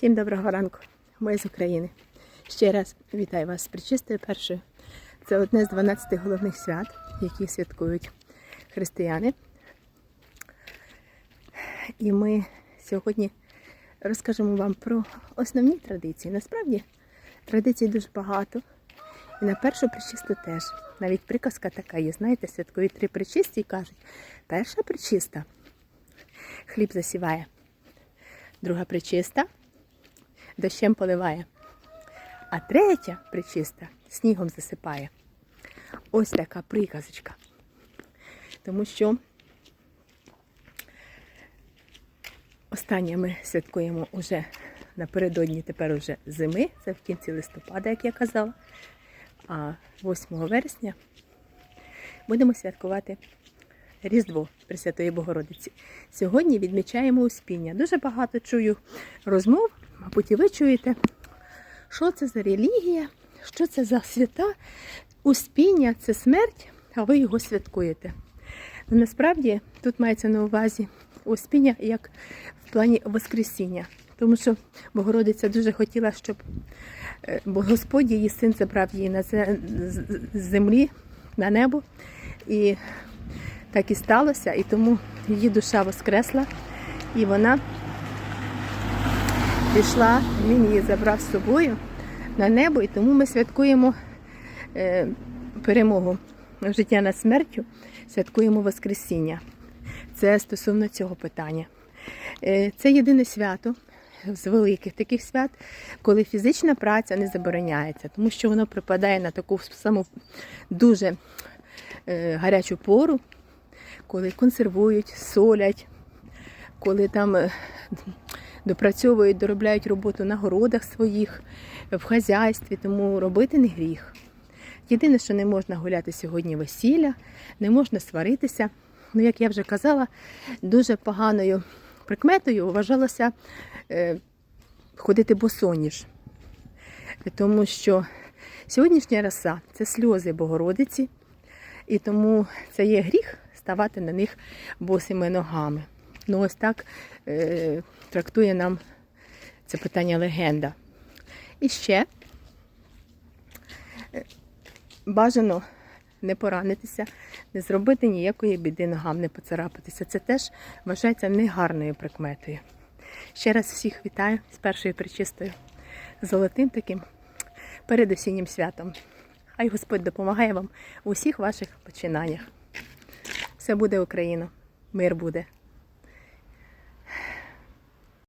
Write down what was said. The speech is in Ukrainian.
Всім доброго ранку. Ми з України. Ще раз вітаю вас з причистою першою. Це одне з 12 головних свят, які святкують християни. І ми сьогодні розкажемо вам про основні традиції. Насправді традицій дуже багато. І на першу причисту теж. Навіть приказка така є. Знаєте, святкують три причисті і кажуть, перша причиста хліб засіває, друга причиста дощем поливає. А третя причиста снігом засипає. Ось така приказочка. Тому що останнє ми святкуємо уже напередодні тепер уже зими, це в кінці листопада, як я казала. А 8 вересня будемо святкувати Різдво Пресвятої Богородиці. Сьогодні відмічаємо Успіння. Дуже багато чую розмов, мабуть, і ви чуєте, що це за релігія, що це за свята. Успіння це смерть, а ви його святкуєте. Ну, насправді тут мається на увазі Успіння як в плані Воскресіння. Тому що Богородиця дуже хотіла, щоб е, Господь її син забрав її на землі на небо. І так і сталося, і тому її душа воскресла, і вона пішла, він її забрав з собою на небо, і тому ми святкуємо е, перемогу життя над смертю, святкуємо Воскресіння. Це стосовно цього питання. Е, Це єдине свято з великих таких свят, коли фізична праця не забороняється, тому що воно припадає на таку саму дуже е, гарячу пору, коли консервують, солять, коли там е, допрацьовують, доробляють роботу на городах своїх, в хазяйстві, тому робити не гріх. Єдине, що не можна гуляти сьогодні весілля, не можна сваритися. Ну, як я вже казала, дуже поганою прикметою вважалося е, ходити босоніж. Тому що сьогоднішня роса це сльози Богородиці, і тому це є гріх ставати на них босими ногами. Ну, ось так е, трактує нам це питання легенда. І ще е, бажано не поранитися, не зробити ніякої біди ногам, не поцарапатися. Це теж вважається негарною прикметою. Ще раз всіх вітаю з першою причистою золотим таким передосіннім святом. Хай Господь допомагає вам у всіх ваших починаннях. Все буде Україна, мир буде.